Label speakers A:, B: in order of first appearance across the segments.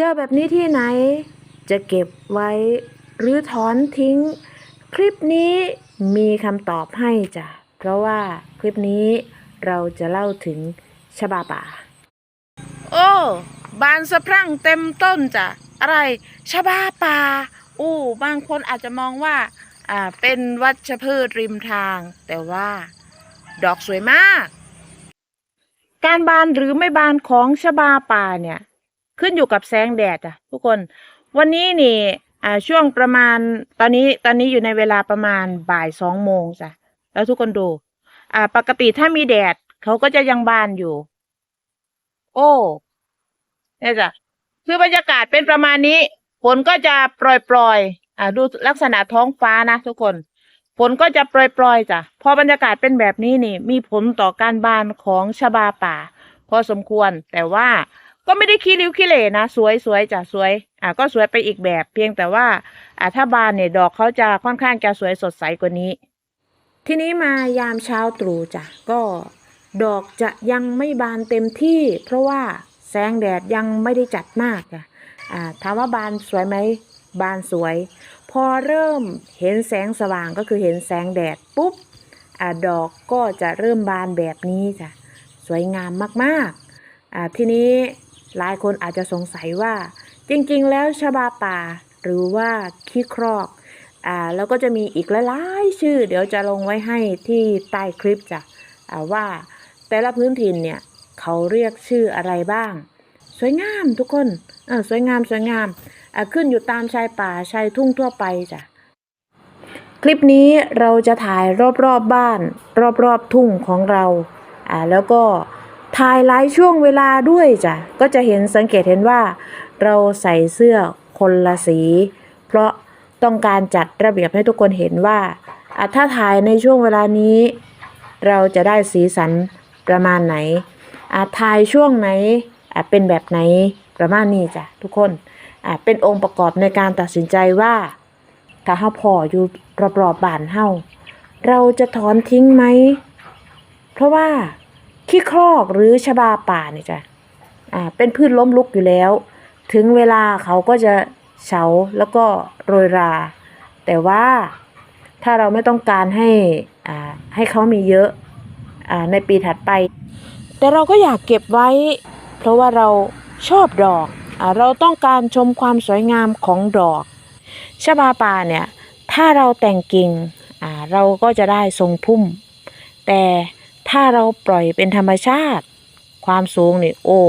A: เจอแบบนี้ที่ไหน จะเก็บไว้หรือถอนทิ้ง คลิปนี้มีคำตอบให้จ้ะ เพราะว่าคลิปนี้เราจะเล่าถึงชบาป่า โอ้ บานสะพรั่งเต็มต้นจ้ะ อะไรชบาป่า อู้ บางคนอาจจะมองว่า อ่า เป็นวัชพืชริมทาง แต่ว่า ดอกสวยมาก การบานหรือไม่บานของชบาป่าเนี่ย ขึ้นอยู่กับแสงแดดจ้ะทุกคน วันนี้นี่อ่าช่วงประมาณตอนนี้ตอนนี้อยู่ในเวลาประมาณบ่ายสองโมงจ้ะแล้วทุกคนดู อ่า ปกติถ้ามีแดดเขาก็จะยังบานอยู่ โอ้เนี่ยจ้ะคือบรรยากาศเป็นประมาณนี้ฝนก็จะปล่อยๆอ่าดูลักษณะท้องฟ้านะ ทุกคนฝนก็จะปล่อยๆจ้ะพอบรรยากาศเป็นแบบนี้นี่ มีผลต่อการบานของชบาป่า พอสมควรแต่ว่า ก็ไม่ได้ขี้ริ้วขี้เหร่นะ สวยสวยจ้ะสวย อ่าก็สวยไปอีกแบบ เพียงแต่ว่า อ่าถ้าบานเนี่ยดอกเขาจะค่อนข้างจะสวยสดใสกว่านี้ ทีนี้มายามเช้าตรู่จ้ะก็ดอกจะยังไม่บานเต็มที่ เพราะว่าแสงแดดยังไม่ได้จัดมากจ้ะอ่าถามว่าบานสวยไหมบานสวย พอเริ่มเห็นแสงสว่างก็คือเห็นแสงแดดปุ๊บอ่าดอกก็จะเริ่มบานแบบนี้จ้ะสวยงามมากๆอ่าทีนี้ หลายคนอาจจะสงสัยว่า จริงๆ แล้วชบาป่า หรือว่าขี้ครอกอ่าแล้วก็จะมีอีกหลายๆชื่อ เดี๋ยวจะลงไว้ให้ที่ใต้คลิปจ้ะอ่าว่าแต่ละพื้นถิ่นเนี่ยเขาเรียกชื่ออะไรบ้าง สวยงามทุกคนอสวยงามสวยงามอ่าขึ้นอยู่ตามชายป่าชายทุ่งทั่วไปจ้ะคลิปนี้เราจะถ่ายรอบๆบบ้าน รอบๆทุ่งของเราอ่าแล้วก็ ถ่ายหลายช่วงเวลาด้วยจ้ะก็จะเห็นสังเกตเห็นว่า เราใส่เสื้อคนละสี เพราะต้องการจัดระเบียบให้ทุกคนเห็นว่าถ้าถ่ายในช่วงเวลานี้ เราจะได้สีสันประมาณไหนถ่ายช่วงไหนเป็นแบบไหนประมาณนี้จ้ะทุกคนเป็นองค์ประกอบในการตัดสินใจว่า ถ้าเฮาพออยู่รอบๆบ้านเฮาเราจะถอนทิ้งไหม เพราะว่า ขี้ครอกหรือชบาป่าเนี่ยจ้ะอ่าเป็นพืชล้มลุกอยู่แล้ว ถึงเวลาเขาก็จะเฉาแล้วก็โรยรา แต่ว่าถ้าเราไม่ต้องการให้อ่าให้เขามีเยอะอ่าในปีถัดไป แต่เราก็อยากเก็บไว้ เพราะว่าเราชอบดอกอ่าเราต้องการชมความสวยงามของดอกชบาป่าเนี่ยถ้าเราแต่งกิ่งอ่าเราก็จะได้ทรงพุ่ม แต่ ถ้าเราปล่อยเป็นธรรมชาติ ความสูงนี่โอ้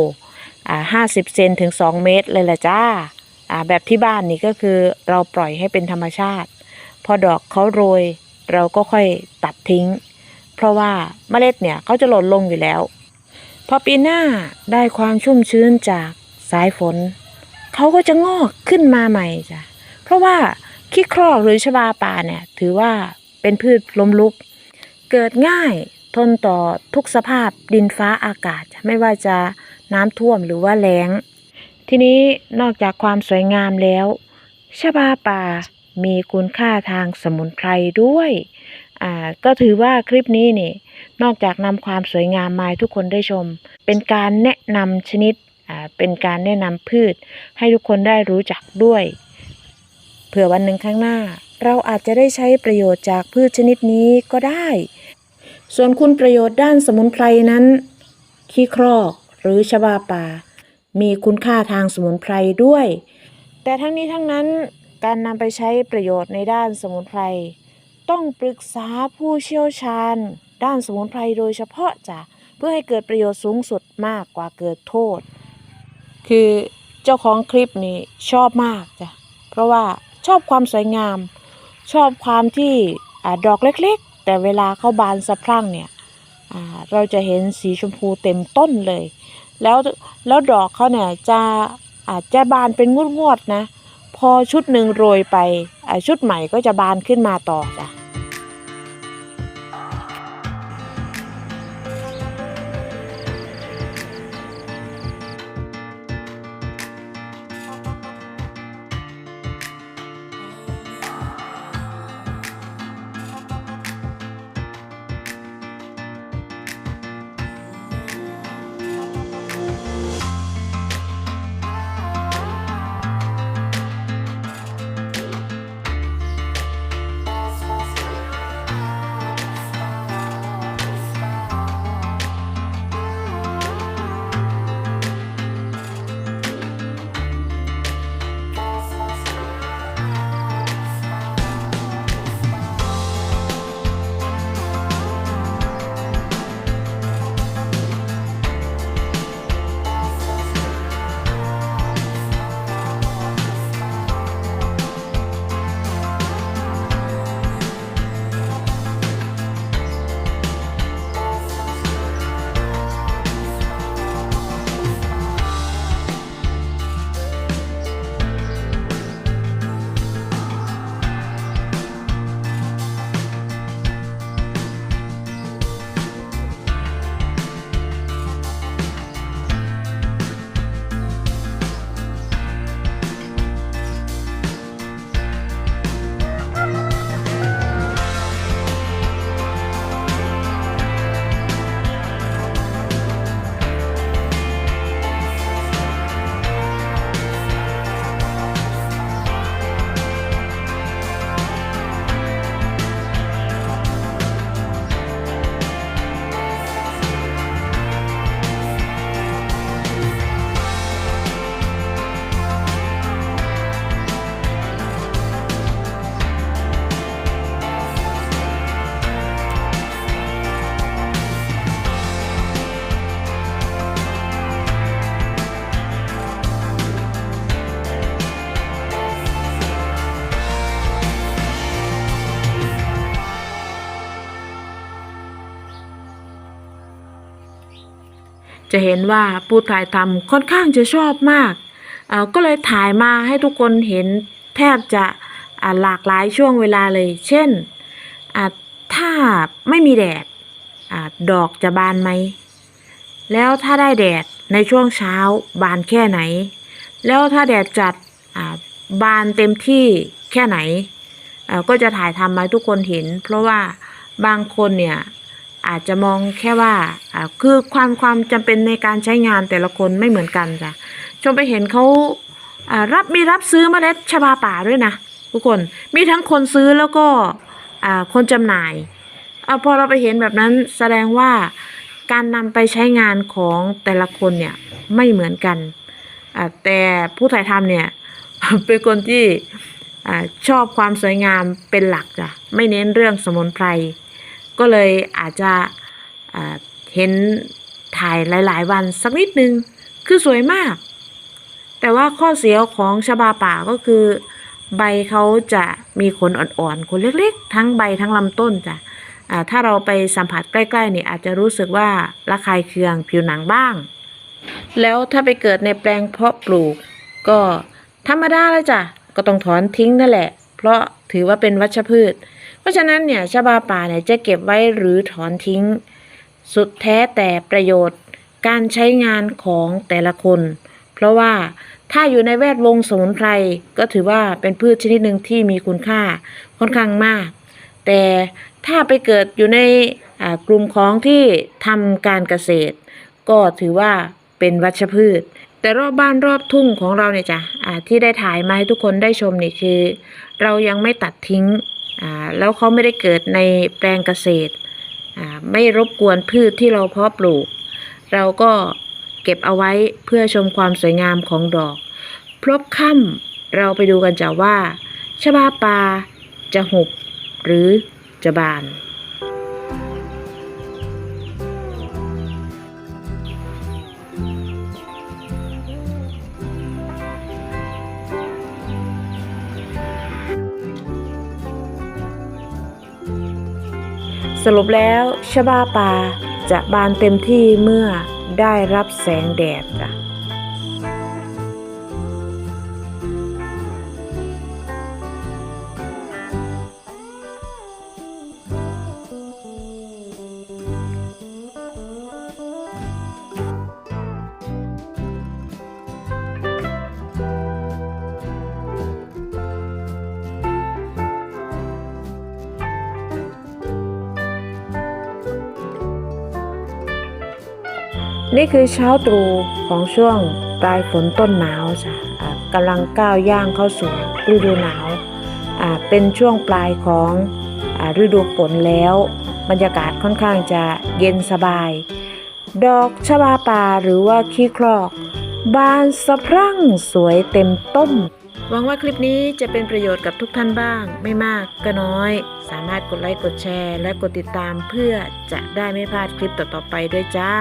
A: อ่าห้าสิบเซนถึงสองเมตรเลยละจ้าอ่าแบบที่บ้านนี่ก็คือเราปล่อยให้เป็นธรรมชาติ พอดอกเขาโรย เราก็ค่อยตัดทิ้ง เพราะว่าเมล็ดเนี่ยเขาจะหล่นลงอยู่แล้ว พอปีหน้าได้ความชุ่มชื้นจากสายฝนเขาก็จะงอกขึ้นมาใหม่จ้ะเพราะว่าขี้ครอกหรือชบาป่าเนี่ยถือว่าเป็นพืชล้มลุก เกิดง่าย ทนต่อทุกสภาพดินฟ้าอากาศ ไม่ว่าจะน้ำท่วมหรือว่าแล้ง ทีนี้นอกจากความสวยงามแล้วชบาป่ามีคุณค่าทางสมุนไพรด้วยอ่าก็ถือว่าคลิปนี้นี่ นอกจากนำความสวยงามมาให้ทุกคนได้ชม เป็นการแนะนำชนิดอ่าเป็นการแนะนำพืช ให้ทุกคนได้รู้จักด้วยเผื่อวันหนึ่งข้างหน้า เราอาจจะได้ใช้ประโยชน์จากพืชชนิดนี้ก็ได้ ส่วนคุณประโยชน์ด้านสมุนไพรนั้น ขี้ครอกหรือชบาป่า มีคุณค่าทางสมุนไพรด้วย แต่ทั้งนี้ทั้งนั้นการนำไปใช้ประโยชน์ในด้านสมุนไพร ต้องปรึกษาผู้เชี่ยวชาญ ด้านสมุนไพรโดยเฉพาะจ้ะเพื่อให้เกิดประโยชน์สูงสุดมากกว่าเกิดโทษ คือเจ้าของคลิปนี้ชอบมากจ้ะเพราะว่าชอบความสวยงาม ชอบความที่อดอกเล็ก แต่เวลาเข้าบานสะพรั่งเนี่ยเราจะเห็นสีชมพูเต็มต้นเลย แล้วแล้วดอกเขาเนี่ยจะอาจจะบานเป็นงวดๆนะ พอชุดหนึ่งโรยไปชุดใหม่ก็จะบานขึ้นมาต่อจ้ะ จะเห็นว่าผู้ถ่ายทำค่อนข้างจะชอบมากเอ่อก็เลยถ่ายมาให้ทุกคนเห็นแทบจะหลากหลายช่วงเวลาเลย เช่น ถ้าไม่มีแดดอดอกจะบานไหม แล้วถ้าได้แดดในช่วงเช้าบานแค่ไหน แล้วถ้าแดดจัดบานเต็มที่แค่ไหนอ่าก็จะถ่ายทำมาให้ทุกคนเห็น เพราะว่าบางคนเนี่ย อาจจะมองแค่ว่าคือความความจำเป็นในการใช้งานแต่ละคนไม่เหมือนกันจ้ะชมไปเห็นเขาารับมีรับซื้อเมล็ดชบาป่าด้วยนะทุกคนมีทั้งคนซื้อแล้วก็คนจำหน่ายอาพอเราไปเห็นแบบนั้นแสดงว่าการนำไปใช้งานของแต่ละคนเนี่ยไม่เหมือนกัน แต่ผู้ถ่ายทำเนี่ยเป็นคนที่อชอบความสวยงามเป็นหลักจ้ะไม่เน้นเรื่องสมุนไพร ก็เลยอาจจะเห็นถ่ายหลายๆ วันสักนิดนึง คือสวยมาก แต่ว่าข้อเสียของชบาป่าก็คือ ใบเขาจะมีขนอ่อนๆขนเล็กๆ ทั้งใบทั้งลำต้นจ้ะถ้าเราไปสัมผัสใกล้ๆเนี่ยอาจจะรู้สึกว่าระคายเคืองผิวหนังบ้าง แล้วถ้าไปเกิดในแปลงเพาะปลูก ก็ธรรมดาเลยจ้ะก็ต้องถอนทิ้งนั่นแหละ เพราะถือว่าเป็นวัชพืช ราะฉะนั้นเนี่ยชบาป่าเนี่ยจะเก็บไว้หรือถอนทิ้ง สุดแท้แต่ประโยชน์การใช้งานของแต่ละคน เพราะว่าถ้าอยู่ในแวดวงสมุนไพรก็ถือว่าเป็นพืชชนิดหนึ่งที่มีคุณค่าค่อนข้างมาก แต่ถ้าไปเกิดอยู่ในกลุ่มของที่ทำการเกษตร ก็ถือว่าเป็นวัชพืช แต่รอบบ้านรอบทุ่งของเราเนี่ยจ้ะที่ได้ถ่ายมาให้ทุกคนได้ชมนี่คือ เรายังไม่ตัดทิ้ง แล้วเขาไม่ได้เกิดในแปลงเกษตร ไม่รบกวนพืชที่เราเพาะปลูก เราก็เก็บเอาไว้เพื่อชมความสวยงามของดอก พลบค่ำเราไปดูกันจ้ะว่าชบาปลาจะหุบหรือจะบาน รุปแล้วชบาปลาจะบานเต็มที่เมื่อได้รับแสงแดดจ้ะ นี่คือเช้าตรู่ของช่วงปลายฝนต้นหนาวจ้ะกำลังก้าวย่างเข้าสู่ฤดูหนาวเป็นช่วงปลายของอฤดูฝนแล้ว บรรยากาศค่อนข้างจะเย็นสบาย ดอกชบาป่าหรือว่าขี้ครอก บานสะพรั่งสวยเต็มต้นหวังว่าคลิปนี้จะเป็นประโยชน์กับทุกท่านบ้าง ไม่มากก็น้อย สามารถกดไลค์กดแชร์ และกดติดตามเพื่อจะได้ไม่พลาดคลิปต่อๆไปด้วยจ้า